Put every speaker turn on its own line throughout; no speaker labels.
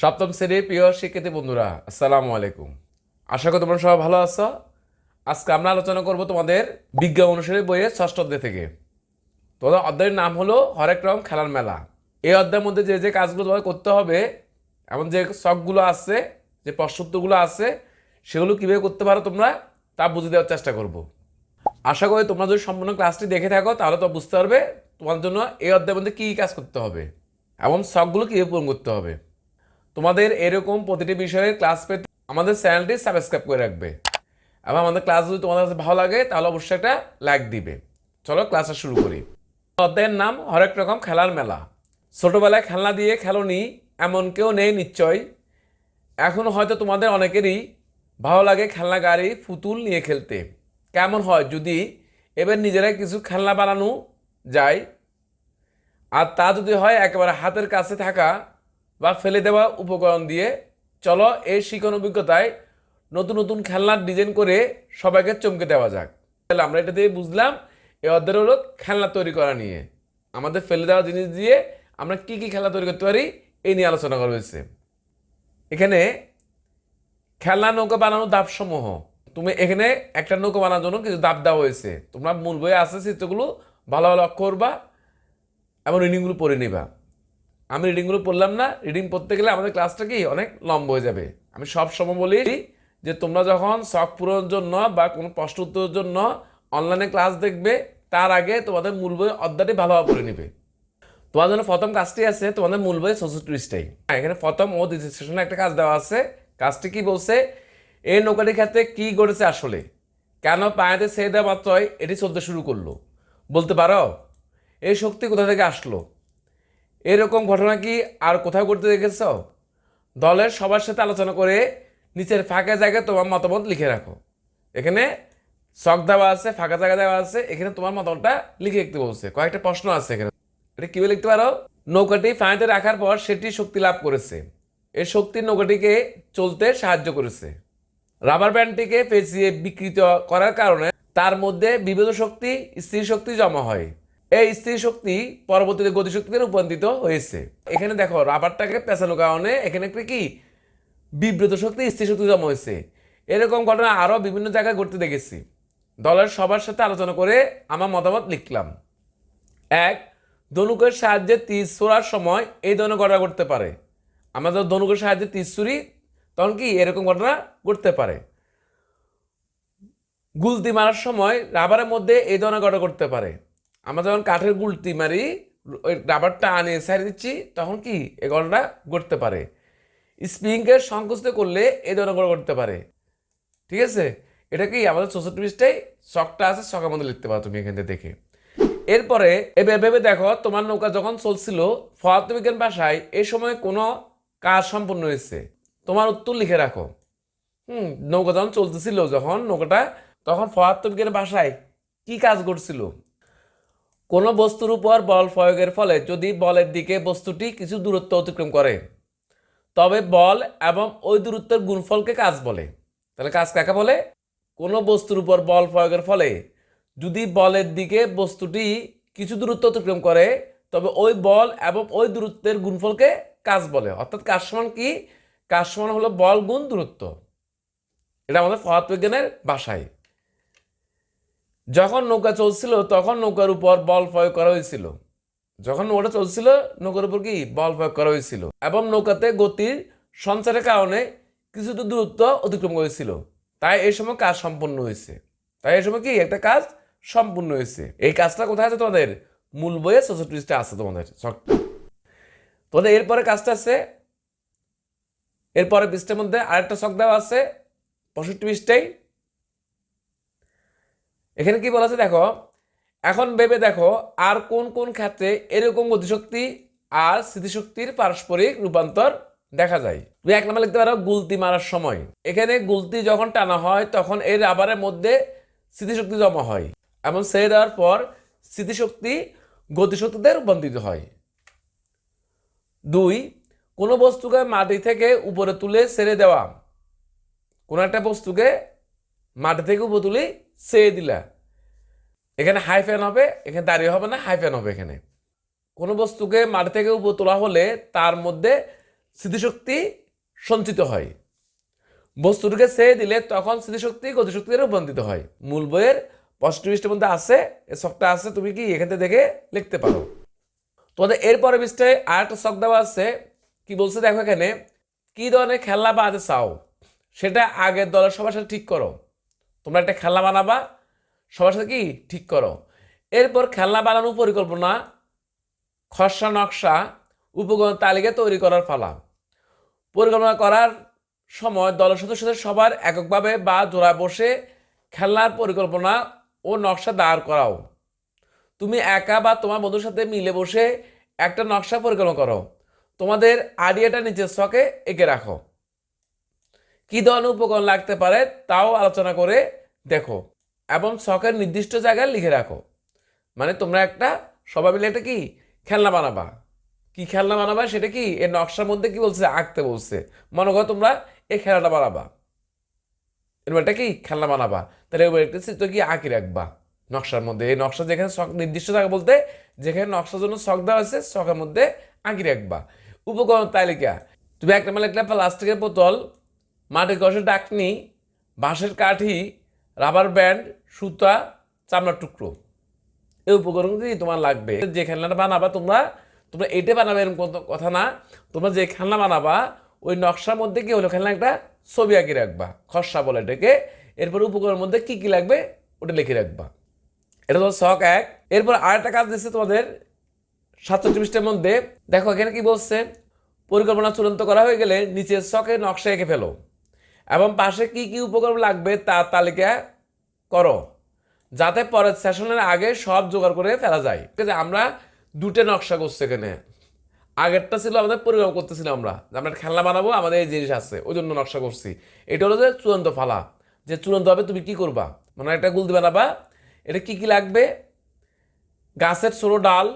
সপ্তম শ্রেণির প্রিয় শিক্ষার্থী বন্ধুরা, আসসালামু আলাইকুম। আশা করি তোমরা সবাই ভালো আছো। আজকে আমরা আলোচনা করব তোমাদের বিজ্ঞান অনুসারে বইয়ের ষষ্ঠ অধ্যায় থেকে। তোমাদের অধ্যায়ের নাম হলো হরেক রকম খেলার মেলা। এই অধ্যায়ের মধ্যে যে যে কাজগুলো তোমাদের করতে হবে, এমন যে শখগুলো আছে, যে প্রশ্নোত্তরগুলো আছে, সেগুলো কীভাবে করতে পারো তোমরা, তা বুঝে দেওয়ার চেষ্টা করব। আশা করি তোমরা যদি সম্পূর্ণ ক্লাসটি দেখে থাকো, তাহলে তো বুঝতে পারবে তোমার জন্য এই অধ্যায়ের মধ্যে কী কাজ করতে হবে, এবং শখগুলো কীভাবে পূরণ করতে হবে। তোমাদের এরকম প্রতিটি বিষয়ের ক্লাস পেতে আমাদের চ্যানেলটি সাবস্ক্রাইব করে রাখবে। এবং আমাদের ক্লাস যদি তোমাদের কাছে ভালো লাগে, তাহলে অবশ্যই একটা লাইক দিবে। চলো ক্লাসটা শুরু করি। অধ্যায়ের নাম হরেক রকম খেলার মেলা। ছোটোবেলায় খেলনা দিয়ে খেলোনি এমন কেউ নেই নিশ্চয়। এখন হয়তো তোমাদের অনেকেরই ভালো লাগে খেলনা গাড়ি, পুতুল নিয়ে খেলতে। কেমন হয় যদি এবার নিজেরাই কিছু খেলনা বানানো যায়? আর তা যদি হয় একেবারে হাতের কাছে থাকা বা ফেলে দেওয়া উপকরণ দিয়ে চলো এই শিখন অভিজ্ঞতায় নতুন নতুন খেলনার ডিজাইন করে সবাইকে চমকে দেওয়া যাক। তাহলে আমরা এটা দিয়ে বুঝলাম এই অধ্যায় হলো খেলনা তৈরি করা নিয়ে। আমাদের ফেলে দেওয়া জিনিস দিয়ে আমরা কি কি খেলনা তৈরি করতে পারি, এই নিয়ে আলোচনা করা হয়েছে। এখানে খেলনা নৌকা বানানোর দাবসমূহ তুমি এখানে একটা নৌকা বানানোর জন্য কিছু দাব দেওয়া হয়েছে। তোমরা মূল বইয়ে আছে চিত্রগুলো ভালো ভালো অক্ষর বা এবং রিডিংগুলো পড়ে নিবা। আমি রিডিংগুলো পড়লাম না রিডিং পড়তে গেলে আমাদের ক্লাসটা কি অনেক লম্বা হয়ে যাবে। আমি সব সময় বলি যে তোমরা যখন শখ পূরণের জন্য বা কোনো প্রশ্ন উত্তরের জন্য অনলাইনে ক্লাস দেখবে, তার আগে তোমাদের মূল বই অধ্যায়টি ভালোভাবে পড়ে নিবে। তোমার জন্য প্রথম কাজটি আছে, তোমাদের মূল বই চৌষট্টিশটাই এখানে প্রথম ও দ্বিতীয় একটা কাজ দেওয়া আছে। কাজটি কি বলছে? এই নৌকাটির ক্ষেত্রে কি ঘটেছে আসলে? কেন পায়েতে ছেড়ে দেওয়া মাত্রই এটি চলতে শুরু করল? বলতে পারো? এই শক্তি কোথা থেকে আসলো? এরকম ঘটনা কি আর কোথাও করতে দেখেছ? দলের সবার সাথে আলোচনা করে নিচের ফাঁকা জায়গায় তোমার মতামত লিখে রাখো। এখানে শখ দেওয়া আছে, ফাঁকা জায়গা দেওয়া আছে, এখানে তোমার মতামতটা লিখে লিখতে বলছে। কয়েকটা প্রশ্ন আছে এখানে। এটা কীভাবে লিখতে পারো? নৌকাটি ফাঁড়িতে রাখার পর সেটি শক্তি লাভ করেছে। এই শক্তি নৌকাটিকে চলতে সাহায্য করেছে। রাবার ব্যান্ডটিকে পেঁচিয়ে বিকৃত করার কারণে তার মধ্যে বিভেদ শক্তি, স্থির শক্তি জমা হয়। এই স্থির শক্তি পরবর্তীতে গতিশক্তিতে রূপান্তরিত হয়েছে। এখানে দেখো, রাবারটাকে পেঁচানোর কারণে এখানে একটা কি? বিব্রত শক্তি স্থির শক্তি জমা হয়েছে। এরকম ঘটনা আরও বিভিন্ন জায়গায় ঘটতে দেখেছি। দলের সবার সাথে আলোচনা করে আমার মতামত লিখলাম। এক, ধনুকের সাহায্যে তীর ছোড়ার সময় এই ধরনের ঘটনা ঘটতে পারে। আমাদের ধনুকের সাহায্যে তীর ছুরি তখন কি এরকম ঘটনা ঘটতে পারে? গুলতি মারার সময় রাবারের মধ্যে এই ধরনের ঘটনা ঘটতে পারে। আমরা যখন কাঠের গুলতি মারি, ওই রাবারটা আনে সাইড দিচ্ছি, তখন কি এই ঘটনা ঘটতে পারে? স্প্রিংকে সংকুচিত করলে এই ধরনের ঘটনা ঘটতে পারে। ঠিক আছে? এটা কি আমাদের চৌষট্টি পৃষ্ঠায় শখটা আছে, শখের মধ্যে লিখতে পারো তুমি এখান দেখে। এরপরে এবার ভেবে দেখো, তোমার নৌকা যখন চলছিল পদার্থবিজ্ঞান ভাষায় এই সময় কোনো কাজ সম্পন্ন হয়েছে। তোমার উত্তর লিখে রাখো। হুম, নৌকা যখন চলতেছিল যখন, নৌকাটা, তখন পদার্থবিজ্ঞানের ভাষায় কি কাজ করছিল? কোনো বস্তুর উপর বল প্রয়োগের ফলে যদি বলের দিকে বস্তুটি কিছু দূরত্ব অতিক্রম করে, তবে বল এবং ওই দূরত্বের গুণফলকে কাজ বলে। তাহলে কাজ কাকে বলে? কোনো বস্তুর উপর বল প্রয়োগের ফলে যদি বলের দিকে বস্তুটি কিছু দূরত্ব অতিক্রম করে, তবে ওই বল এবং ওই দূরত্বের গুণফলকে কাজ বলে। অর্থাৎ কাজ সমান কি? কাজ সমান হলো বল গুণ দূরত্ব। এটা আমাদের পদার্থবিজ্ঞানের ভাষায়। যখন নৌকা চলছিল, তখন নৌকার উপর বল প্রয়োগ করা হয়েছিল। যখন নৌকাটা চলছিল, নৌকার উপর কি? বল প্রয়োগ করা হয়েছিল। এবং নৌকাতে গতির সঞ্চারের কারণে কিছু তো দূরত্ব অতিক্রম করেছিল। তাই এই সময় কাজ সম্পন্ন হয়েছে। তাই এই সময় কি? একটা কাজ সম্পূর্ণ হয়েছে। এই কাজটা কোথায় আছে তোমাদের? মূল বইয়ে পৃষ্ঠা আছে তোমাদের। শখটা তোমাদের এরপরে কাজটা আছে। এরপরে পৃষ্ঠের মধ্যে আরেকটা শখ দেওয়া আছে। পঁয়ষট্টি পৃষ্ঠায় এখানে কি বলা আছে, দেখো, এখন ভেবে দেখো আর কোন কোন ক্ষেত্রে এরকম গতিশক্তি আর স্মৃতিশক্তির পারস্পরিক রূপান্তর দেখা যায়। তুমি এক নাম্বার লিখতে পারো, গুলতি মারার সময়। এখানে গুলতি যখন টানা হয়, তখন এই রাবারের মধ্যে স্মৃতিশক্তি জমা হয় এবং ছেড়ে দেওয়ার পর স্মৃতিশক্তি গতিশক্তিতে রূপান্তরিত হয়। দুই, কোনো বস্তুকে মাটি থেকে উপরে তুলে ছেড়ে দেওয়া। কোনো একটা বস্তুকে মাটি থেকে উপরে তুলে ছেড়ে দিলা। এখানে হাই ফ্যান হবে, এখানে দাঁড়িয়ে হবে না হাই ফ্যান হবে এখানে। কোনো বস্তুকে মাটি থেকে উপর তোলা হলে তার মধ্যে স্মৃতিশক্তি সঞ্চিত হয়। বস্তুটিকে ছেড়ে দিলে তখন স্মৃতিশক্তি গতিশক্তিতে রূপান্তরিত হয়। মূল বইয়ের পৃষ্ঠের মধ্যে আছে, এই শখটা আছে, তুমি কি এখান থেকে দেখে লিখতে পারো। তোমাদের এরপরে পৃষ্ঠায় আর একটা শখ দেওয়া আছে, কি বলছে দেখো এখানে, কি ধরনের খেলনা বানাতে চাও? সেটা আগের দলের সবার সাথে ঠিক করো। তোমরা একটা খেলনা বানাবা, সবার সাথে কি? ঠিক করো। এরপর খেলনা বানানোর পরিকল্পনা, খসড়া নকশা, উপকরণ তালিকা তৈরি করার পালা। পরিকল্পনা করার সময় দলের সদস্যদের সবার এককভাবে বা জোড়া বসে খেলনার পরিকল্পনা ও নকশা দাঁড় করাও। তুমি একা বা তোমার বন্ধুর সাথে মিলে বসে একটা নকশা পরিকল্পনা করো। তোমাদের আইডিয়াটা নিচের ছকে এঁকে রাখো। কি ধরনের উপকরণ লাগতে পারে তাও আলোচনা করে দেখো এবং শখের নির্দিষ্ট জায়গায় লিখে রাখো। মানে তোমরা একটা সবাই মিলে একটা কি খেলনা বানাবা। কি খেলনা বানাবা সেটা কি? এর নকশার মধ্যে কি বলছে? আঁকতে বলছে। মনে করো তোমরা এই খেলাটা বানাবা। এরপর কি? খেলনা বানাবা। তাহলে এবার একটা চিত্র কি আঁকি রাখবা নকশার মধ্যে। এই নকশা যেখানে শখ নির্দিষ্ট জায়গা বলতে যেখানে নকশার জন্য শখ দেওয়া আছে শখের মধ্যে আঁকি রাখবা। উপকরণ তালিকা। তুমি একটা মানে একটা প্লাস্টিকের বোতল মাটির কষের ডাকনি, বাঁশের কাঠি, রাবার ব্যান্ড, সুতা, চামড়ার টুকরো। এই উপকরণগুলি তোমার লাগবে। যে খেলনাটা বানাবা তোমরা তোমরা এটা বানাবে এরকম কথা না। তোমরা যে খেলনা বানাবা, ওই নকশার মধ্যে কী হলো? খেলনা একটা ছবি আঁকি রাখবা, খসড়া বলে এটাকে। এরপর উপকরণের মধ্যে কি কি লাগবে, ওটা লিখে রাখবা। এটা তোমার শখ এক। এরপর আরেকটা কাজ দিচ্ছে তোমাদের পৃষ্ঠের মধ্যে। দেখো এখানে কি বলছে, পরিকল্পনা চূড়ান্ত করা হয়ে গেলে নিচের শখে নকশা এঁকে ফেলো। এবং পাশে কি কি উপকরণ লাগবে তার তালিকা করো, যাতে পরের সেশনের আগে সব জোগাড় করে ফেলা যায়। ঠিক আছে, আমরা দুটো নকশা করছি এখানে। আগেরটা ছিল আমাদের পরিকল্পনা করতেছিলাম আমরা আমরা খেলনা বানাবো, আমাদের এই জিনিস আছে, ওই জন্য নকশা করছি। এটা হলো যে চূড়ান্ত ফালা, যে চূড়ান্ত হবে তুমি কি করবা? মানে একটা গুলতি বানাবা এটা কি কি লাগবে? গাছের ছোটো ডাল,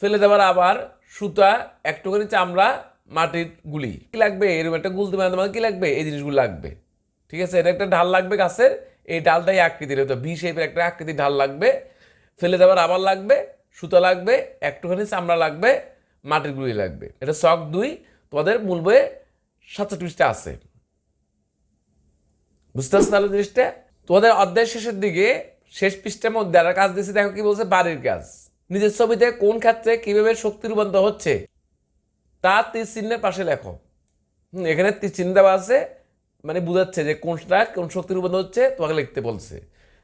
ফেলে দেওয়ার আবার সুতা, একটুখানি চামড়া মাটির গুলি। কি লাগবে? এরকম একটা গুলতি মানে কি লাগবে? এই জিনিসগুলো লাগবে। ঠিক আছে? এটা একটা ঢাল লাগবে গাছের। এই ডালটাই আকৃতির হতো ভি শেপের একটা আকৃতির ঢাল লাগবে। ফেলে দেওয়ার আবার লাগবে, সুতা লাগবে, একটুখানি চামড়া লাগবে, মাটির গুলি লাগবে। এটা শখ দুই। তোমাদের মূল বইয়ে সাতষট্টি পৃষ্ঠা আছে। বুঝতে পারছ তাহলে জিনিসটা? তোমাদের অধ্যায় শেষের দিকে, শেষ পৃষ্ঠার মধ্যে আর কাজ দিয়েছে, দেখো কি বলছে? বাড়ির কাজ। নিজের ছবিতে কোন ক্ষেত্রে কীভাবে শক্তি রূপান্তর হচ্ছে? তা তীর চিহ্নের পাশে লেখো। এখানে তীর চিহ্ন দেওয়া আছে মানে বুঝাচ্ছে যে কোনটা কোন শক্তি রূপান্তর হচ্ছে, তোমাকে লিখতে বলছে।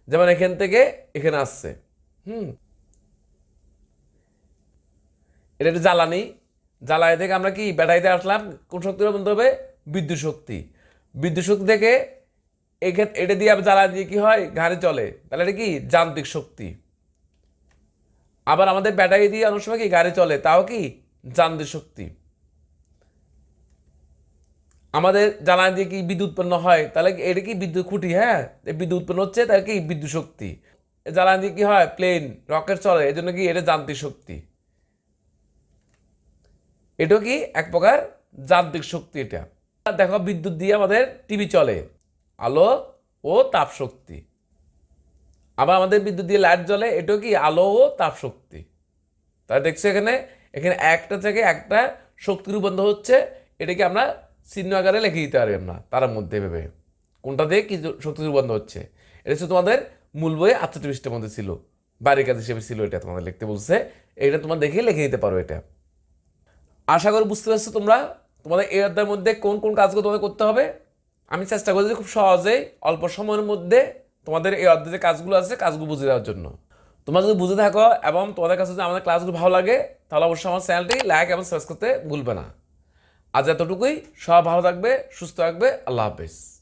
যেমন এখান থেকে এখানে আসছে। হুম। এটা একটা জ্বালানি। জ্বালানি থেকে আমরা কি ব্যাটারিতে আসলাম, কোন শক্তি রূপান্তর হবে? বিদ্যুৎ শক্তি। বিদ্যুৎ শক্তি থেকে এক্ষেত্রে এটা দিয়ে জ্বালানি দিয়ে কি হয়? ঘাড়ে চলে। তাহলে এটা কি? যান্ত্রিক শক্তি। আবার আমাদের ব্যাটারি দিয়ে অনেক সময় কি? গাড়ি চলে। তাও কি? যান্ত্রিক শক্তি। আমাদের জ্বালানি দিয়ে কি বিদ্যুৎ উৎপন্ন হয়? তাহলে এটা কি বিদ্যুৎ খুঁটি? হ্যাঁ বিদ্যুৎ উৎপন্ন হচ্ছে, তাহলে কি বিদ্যুৎ শক্তি? জ্বালানি দিয়ে কি হয়? প্লেন রকেট চলে এই জন্য কি এটা যান্ত্রিক শক্তি? এটাও কি এক প্রকার যান্ত্রিক শক্তি এটা। দেখো, বিদ্যুৎ দিয়ে আমাদের টিভি চলে, আলো ও তাপ শক্তি। আবার আমাদের বিদ্যুৎ দিয়ে লাইট জ্বলে, এটাও কি আলো ও তাপ শক্তি। তাই দেখছ এখানে এখানে একটা থেকে একটা শক্তি রূপান্তর হচ্ছে, এটাকে আমরা চিহ্ন আকারে লিখে দিতে পারি না, তার মধ্যে ভেবে। কোনটা দিয়ে কি শক্তি রূপান্তর হচ্ছে? এটা হচ্ছে তোমাদের মূল বইয়ে পৃষ্ঠের মধ্যে ছিল। বাড়ির কাজ হিসেবে ছিল এটা তোমাদের লিখতে বলছে। এটা তোমার দেখে লিখে দিতে পারো এটা। আশা করি বুঝতে পারছ তোমরা তোমাদের এই অধ্যায়ের মধ্যে কোন কোন কাজগুলো তোমাদের করতে হবে। আমি চেষ্টা করছি খুব সহজেই অল্প সময়ের মধ্যে তোমাদের এই অধ্যায়ে যে কাজগুলো আছে, কাজগুলো বুঝে দেওয়ার জন্য। তোমরা যদি বুঝে থাকো এবং তোমাদের কাছে যদি আমাদের ক্লাসগুলো ভালো লাগে, তাহলে অবশ্যই আমার চ্যানেলটি লাইক এবং সাবস্ক্রাইব করতে ভুলবে না। আজ এতটুকুই। সব ভালো থাকবে সুস্থ থাকবে। আল্লাহ হাফেজ।